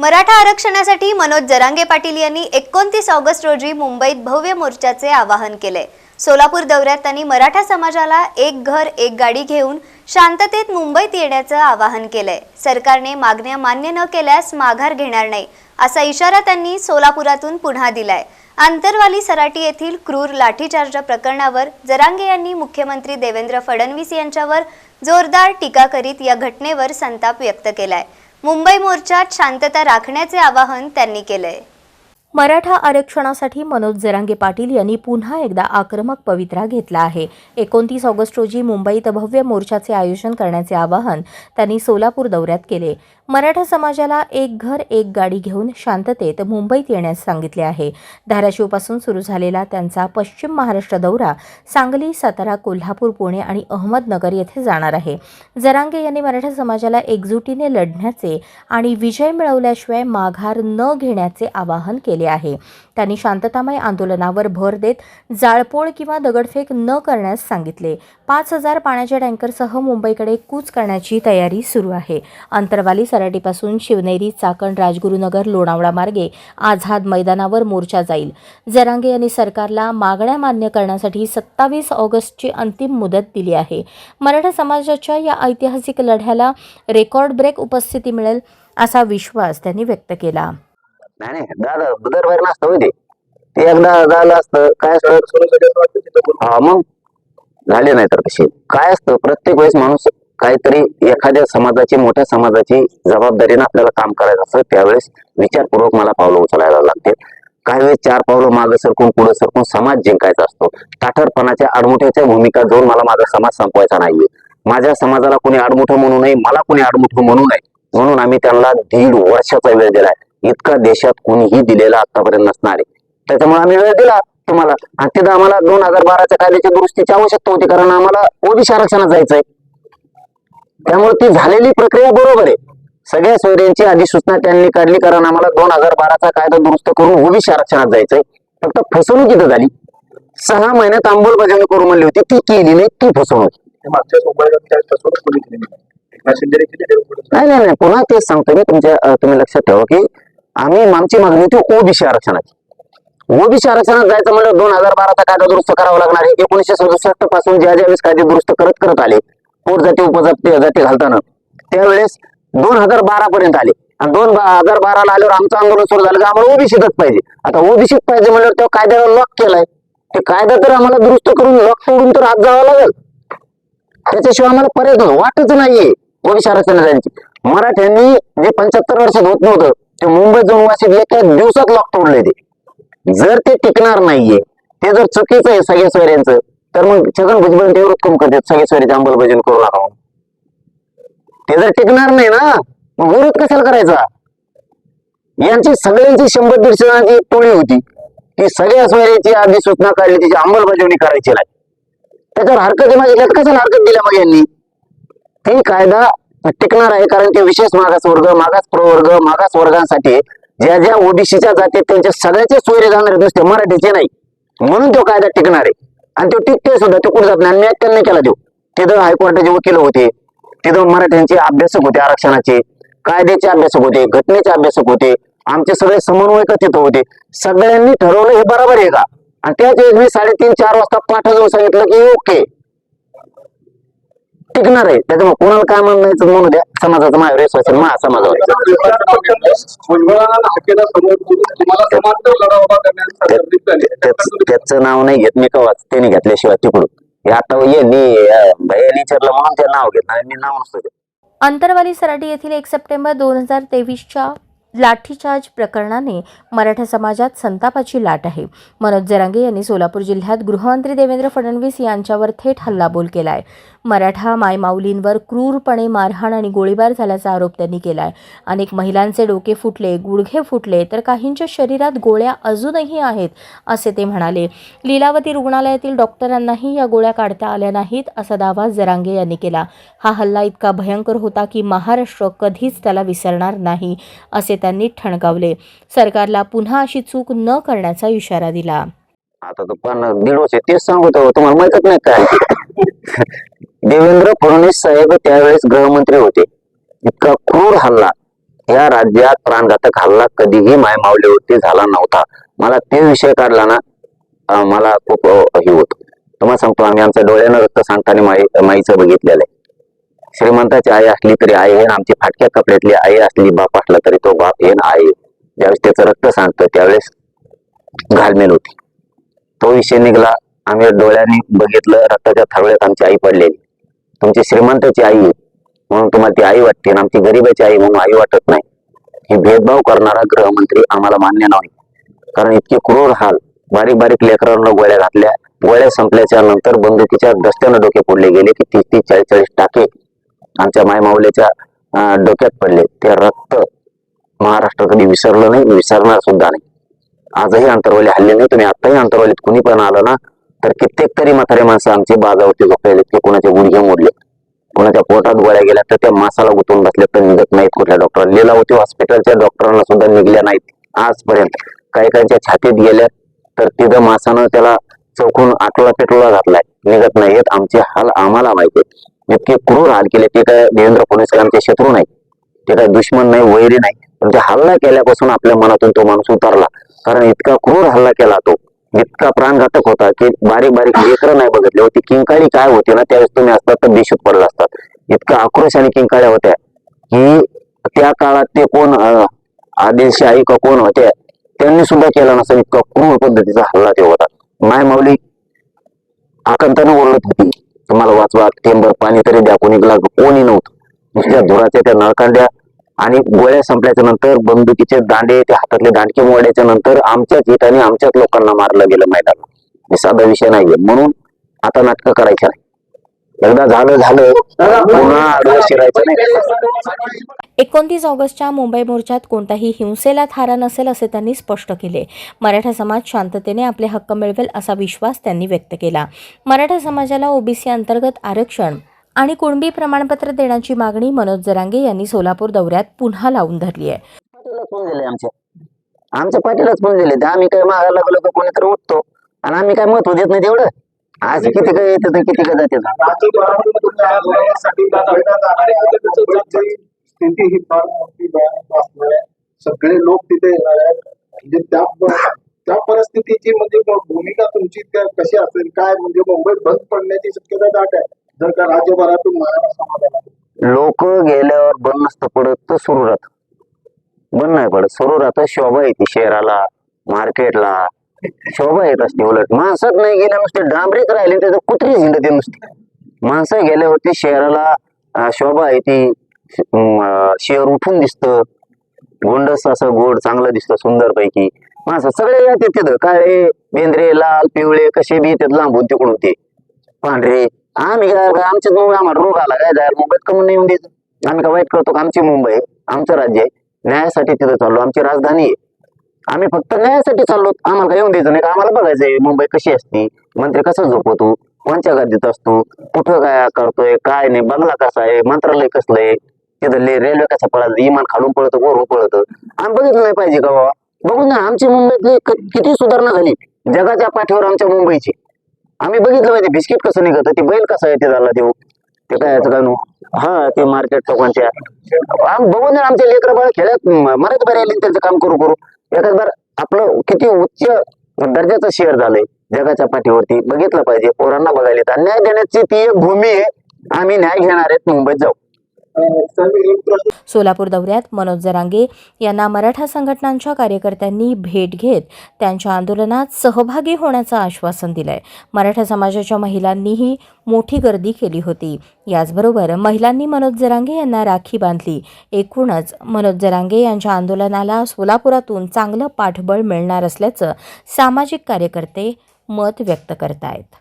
मराठा आरक्षणासाठी मनोज जरांगे पाटील यांनी एकोणतीस ऑगस्ट रोजी मुंबईत भव्य मोर्चाचे आवाहन केले. सोलापूर दौऱ्यात त्यांनी मराठा समाजाला एक घर एक गाडी घेऊन शांततेत मुंबईत येण्याचं आवाहन केलंय. सरकारने मागण्या मान्य न केल्यास माघार घेणार नाही असा इशारा त्यांनी सोलापुरातून पुन्हा दिलाय. आंतरवाली सराटी येथील क्रूर लाठीचार्ज प्रकरणावर जरांगे यांनी मुख्यमंत्री देवेंद्र फडणवीस यांच्यावर जोरदार टीका करीत या घटनेवर संताप व्यक्त केलाय. मुंबई मोर्चात शांतता राखण्याचे आवाहन त्यांनी केलंय. मराठा आरक्षणासाठी मनोज जरांगे पाटील यांनी पुन्हा एकदा आक्रमक पवित्रा घेतला आहे. एकोणतीस ऑगस्ट रोजी मुंबईत भव्य मोर्चाचे आयोजन करण्याचे आवाहन त्यांनी सोलापूर दौऱ्यात केले. मराठा समाजाला एक घर एक गाडी घेऊन शांततेत मुंबईत येण्यास सांगितले आहे. धाराशिवपासून सुरू झालेला त्यांचा पश्चिम महाराष्ट्र दौरा सांगली सातारा कोल्हापूर पुणे आणि अहमदनगर येथे जाणार आहे. जरांगे यांनी मराठा समाजाला एकजुटीने लढण्याचे आणि विजय मिळवल्याशिवाय माघार न घेण्याचे आवाहन केले आहे. त्यांनी शांततामय आंदोलनावर भर देत जाळपोळ किंवा दगडफेक न करण्यास सांगितले. पाच हजार पाण्याच्या टँकरसह मुंबईकडे कूच करण्याची तयारी सुरू आहे. अंतरवाली सराटीपासून शिवनेरी चाकण राजगुरुनगर लोणावळा मार्गे आझाद मैदानावर मोर्चा जाईल. जरांगे यांनी सरकारला मागण्या मान्य करण्यासाठी सत्तावीस ऑगस्टची अंतिम मुदत दिली आहे. मराठा समाजाच्या या ऐतिहासिक लढ्याला रेकॉर्ड ब्रेक उपस्थिती मिळेल असा विश्वास त्यांनी व्यक्त केला. नाही नाही दादा ते ते एकदा झालं असतं काय असतं हा मग? झाले नाही तर कसे? काय असतं? प्रत्येक वेळेस माणूस काहीतरी एखाद्या समाजाची मोठ्या समाजाची जबाबदारीनं आपल्याला काम करायचं असतं. त्यावेळेस विचारपूर्वक मला पावलं उचलायला लागते काही वेळेस चार पावलं मागे सरकून पुढे सरकून समाज जिंकायचा असतो. ताठरपणाच्या आडमुठ्याच्या भूमिका घेऊन मला माझा समाज संपवायचा नाहीये. माझ्या समाजाला कोणी आडमुठं म्हणू नये मला कोणी आडमुठं म्हणू नये. म्हणून आम्ही त्यांना दीड वर्षाचा वेळ दिलाय. इतका देशात कोणीही दिलेला आतापर्यंत नसणार आहे. त्याच्यामुळे आम्ही वेळ दिला. तुम्हाला. आणि तिथं आम्हाला दोन हजार बाराच्या कायद्याच्या दुरुस्तीची आवश्यकता होती कारण आम्हाला ओबीसी आरक्षणात जायचंय त्यामुळे ती झालेली प्रक्रिया बरोबर आहे. सगळ्या सोयऱ्यांची अधिसूचना त्यांनी काढली कारण आम्हाला दोन हजार बाराचा कायदा दुरुस्त करून ओबीसी आरक्षणात जायचंय फक्त फसवणूक इथं झाली. सहा महिन्यात अंमलबजावणी करून म्हणली होती ती केली नाही ती फसवणूक. नाही. नाही नाही नाही पुन्हा तेच सांगतो मी तुमच्या तुम्ही लक्षात ठेवा की आम्ही आमची मागणी होती ओबीसी आरक्षणाची. ओबीसी आरक्षणात जायचं म्हणजे दोन हजार बाराचा कायदा दुरुस्त करावा लागणार आहे. एकोणीशे सदुसष्टपासून ज्या ज्यावेळेस कायदे दुरुस्त करत करत आले पोट जाती उपजाती जाती घालताना त्यावेळेस दोन हजार बारा पर्यंत आले. आणि दोन हजार बाराला आल्यावर आमचं आंदोलन सुरू झालं की आम्हाला ओबीसीतच पाहिजे. आता ओबीसीत पाहिजे म्हणल्यावर त्या कायद्याला लॉक केलाय. ते कायदा तर आम्हाला दुरुस्त करून लॉक तोडून तर आज जावं लागेल. त्याच्याशिवाय आम्हाला पर्याय वाटच नाहीये ओबीसी आरक्षणाची मराठ्यांनी जे पंच्याहत्तर वर्षात होत नव्हतं ते मुंबईत जाऊन वाशित एका दिवसात लॉक तोडले ते. जर ते टिकणार नाहीये ते जर चुकीचं आहे सगळ्या सोयऱ्यांचं तर मग छगन भुजबळ ते विरोध कम करतात सगळ्या सोयऱ्याची अंमलबजावणी करू नका ते जर टिकणार नाही ना मग विरोध कशाला करायचा? यांची सगळ्यांची शंभर दीडशे जणांची एक टोळी होती. की सगळ्या सोयऱ्याची अधिसूचना काढली त्याची अंमलबजावणी करायची नाही. त्याच्यावर हरकत मागितल्यात कशाला हरकत दिल्या मग यांनी? हे कायदा टिकणार आहे कारण ते विशेष मागास वर्ग मागास प्रवर्ग मागास वर्गांसाठी ज्या ज्या ओबीसीच्या जाती त्यांच्या सगळ्याचे सोयरे जाणारे आहेत नुसते मराठीचे नाही. म्हणून तो कायदा टिकणार आहे. आणि तो टिकते सुद्धा तो कुठे जात नाही. आणि नाही केला देऊ तिथं हायकोर्टाचे वकील होते. तिथं मराठ्यांचे अभ्यासक होते आरक्षणाचे. कायद्याचे अभ्यासक होते घटनेचे अभ्यासक होते. आमचे सगळे समन्वयक तिथं होते. सगळ्यांनी ठरवलं हे बरोबर आहे का? आणि त्याच वेळेस मी साडेतीन चार वाजता पाठा जाऊन सांगितलं की ओके टिकणार आहे. त्याच्यामुळे कोणाला काय म्हणायचं म्हणू द्या. समाजाचं माझ्यावर विश्वास आहे महा समाजावर. त्याच- नाव नाही घेत मी कवाच. त्याने घेतल्याशिवाय तिकडून. हे आता यांनी विचारलं म्हणून ते नाव घेत नाही. मी नाव नसतं. अंतरवाली सराटी येथील एक सप्टेंबर दोन हजार तेवीसच्या लाठीचार्ज प्रकरणाने मराठा समाजात संतापाची लाट आहे. मनोज जरांगे यांनी सोलापूर जिल्ह्यात गृहमंत्री देवेंद्र फडणवीस यांच्यावर थेट हल्लाबोल केला आहे मराठा मायमाऊलींवर क्रूरपणे मारहाण आणि गोळीबार झाल्याचा आरोप त्यांनी केला आहे अनेक महिलांचे डोके फुटले गुडघे फुटले तर काहींच्या शरीरात गोळ्या अजूनही आहेत असे ते म्हणाले. लीलावती रुग्णालयातील डॉक्टरांनाही या गोळ्या काढता आल्या नाहीत असा दावा जरांगे यांनी केला. हा हल्ला इतका भयंकर होता की महाराष्ट्र कधीच त्याला विसरणार नाही असे त्यांनी ठणकावले सरकारला पुन्हा अशी चूक न करण्याचा इशारा दिला. आता तो पण दीड वर्ष तेच सांगतो तुम्हाला माहितच नाही काय. देवेंद्र फडणवीस साहेब त्यावेळेस गृहमंत्री होते. इतका क्रूर हल्ला. या राज्यात प्राणघातक हल्ला कधीही माय माऊलीवरती झाला नव्हता. मला ते विषय काढला ना मला खूप हे होत. तुम्हाला सांगतो आम्ही आमच्या डोळ्यानं रक्त सांगताना माई माईचं बघितलेलं आहे. श्रीमंताची आई असली तरी आई हे आमची फाटक्या कपड्यातली आई असली बाप असला तरी तो बाप हे आई आहे. ज्यावेळेस त्याचं रक्त सांगतं त्यावेळेस घालमेल होती. तो विषय निघाला. आम्ही डोळ्यांनी बघितलं रक्ताच्या थरवळ्यात आमची आई पडलेली. तुमची श्रीमंताची आई म्हणून तुम्हाला ती आई वाटते. आणि आमची गरीबाची आई म्हणून आई वाटत नाही. हे भेदभाव करणारा गृहमंत्री आम्हाला मान्य नाही. कारण इतके क्रूर हाल. बारीक बारीक लेकरांना गोळ्या घातल्या. गोळ्या संपल्याच्या नंतर बंदुकीच्या दस्त्यानं डोके फोडले गेले की तीस तीस चाळीस चाळीस टाके आमच्या मायमाऊलीच्या डोक्यात पडले. ते रक्त महाराष्ट्र कधी विसरलं नाही विसरणार सुद्धा नाही. आजही अंतरवाली हल्ले नाही तुम्ही आताही अंतरवालीत कुणी पण आलं ना तर कित्येक तरी म्हातारे माणसं आमचे बाजावरती झोपलेले की कोणाचे गुडघे मोडले. कोणाच्या पोटात गोळ्या गेल्या तर त्या मासाला गुंतवून बसले तर निघत नाहीत कुठल्या डॉक्टर लिलावती हॉस्पिटलच्या डॉक्टरांना सुद्धा निघल्या नाहीत आजपर्यंत. काही काहींच्या छातीत गेल्या तर तिथं मासानं त्याला चौकून आटला पेटोळा घातलाय. निघत नाहीत आमचे हाल आम्हाला माहिती इतके क्रूर हाल केले? ते काय देवेंद्र फडणवीस आमचे शत्रू नाही ते काय दुश्मन नाही वैरी नाही. पण ते हल्ला केल्यापासून आपल्या मनातून तो माणूस उतरला. कारण इतका क्रूर हल्ला केला तो. इतका प्राणघातक होता की बारीक बारीक लेकर नाही बघितले होती. किंकाळी काय होती ना त्यावेळेस तुम्ही असतात तर बेशुद्ध पडला असतात. इतका आक्रोश आणि किंकाळ्या होत्या की त्या काळात ते कोण अं, आदिलशाही का कोण होते त्यांनी सुद्धा केला नसेल. इतका क्रूर पद्धतीचा हल्ला ते होता. माय माऊली आकंतानं ओरडत होती. तुम्हाला वाचवा टेंबर पाणी तरी द्या कोणी ग्लास कोणी नव्हतं. नुसत्या धुराच्या त्या नळकांड्या आणि गोळ्या संपल्याच्या नंतर बंदुकीचे दांडे ते हातातले दांडके मोडायच्या नंतर आमच्याच हिताने आमच्याच लोकांना मारलं गेलं मैदानात. हे साधा विषय नाहीये. म्हणून आता नाटकं करायचं नाही एकदा झालं झालं. पुन्हा आडवं शिरायचं नाही. एकोणतीस ऑगस्टच्या मुंबई मोर्चात कोणताही हिंसेला थारा नसेल असे त्यांनी स्पष्ट केले. मराठा समाज शांततेने आपले हक्क मिळवेल असा विश्वास त्यांनी व्यक्त केला. मराठा समाजाला ओबीसी अंतर्गत आरक्षण आणि कुणबी प्रमाणपत्र देण्याची मागणी मनोज जरांगे यांनी सोलापूर दौऱ्यात पुन्हा लावून धरली आहे. आमच्या फोन दिले आम्ही काय मागायला लागलो कोणीतरी उठतो. आणि आम्ही काय महत्त्व देत नाही तेवढं? आज किती काय येतं तर किती काय जाते स्थिती ही फार मोठी भयानक असणार आहे. सगळे लोक तिथे येणार आहेत. म्हणजे त्या त्या परिस्थितीची म्हणजे भूमिका तुमची कशी असेल? काय म्हणजे मुंबईत बंद पडण्याची शक्यता दाट आहे. जर का राज्यभरातून मराठा समाजाला लोक गेल्यावर बंद नसतं पडत तर सुरू राहत. बंद नाही पडत. सुरू राहतं शोभा येते शहराला मार्केटला शोभा येत असते उलट. माणसात नाही गेल्या नुसते डांबरीच राहिले त्याचं कुत्री झिंडते नुसते. माणसं गेल्यावरती शहराला शोभा येते शहर उठून दिसत. गोंडस असं गोड चांगलं दिसतं सुंदर पैकी माणसं सगळे येतात तिथं. काय बेंद्रे लाल पिवळे कसे बी येतात लांबून तिकडून ते. पांढरे. आम्ही काय आमच्याच मुंबई आम्हाला रोग आला काय? जायला मुंबईत कमी नाही येऊन द्यायचं. आम्ही का वाईट करतो का? आमची मुंबई आहे, आमचं राज्य आहे. न्यायासाठी तिथं चाललो. आमची राजधानी आहे. आम्ही फक्त न्यायासाठी चाललो. आम्हाला काय येऊन द्यायचं नाही का? आम्हाला बघायचंय मुंबई कशी असती? मंत्री कसं झोपवतो कोणत्या गर्दीत असतो? कुठं काय करतोय? काय नाही? बंगला कसा आहे? मंत्रालय कसलं आहे? तिथं रेल्वे कसा पळत इमान खालून पळतं वरून पळतं? आम्ही बघितलं नाही पाहिजे का बाबा? बघू ना आमची मुंबईतली किती सुधारणा झाली. जगाच्या पाठीवर आमच्या मुंबईची. आम्ही बघितलं पाहिजे बिस्किट कसं निघत? ते बैल कसा ते झाला ते ते काय याचं काय हा ते मार्केट चौकांच्या आम्ही बघून आमच्या लेकर बाळ खेळ्यात मराठी बरे आले त्यांचं काम करू करू. एखाद बार आपलं किती उच्च दर्जाचं शेअर झालंय जगाच्या पाठीवरती. बघितलं पाहिजे. पोरांना बघायला येतं. न्याय देण्याची ती एक भूमी आहे. आम्ही न्याय घेणार आहेत मुंबईत जाऊ. सोलापूर दौऱ्यात मनोज जरांगे यांना मराठा संघटनांच्या कार्यकर्त्यांनी भेट घेत त्यांच्या आंदोलनात सहभागी होण्याचं आश्वासन दिलंय. मराठा समाजाच्या महिलांनीही मोठी गर्दी केली होती. याचबरोबर महिलांनी मनोज जरांगे यांना राखी बांधली. एकूणच मनोज जरांगे यांच्या आंदोलनाला सोलापुरातून चांगलं पाठबळ मिळणार असल्याचं सामाजिक कार्यकर्ते मत व्यक्त करतायत.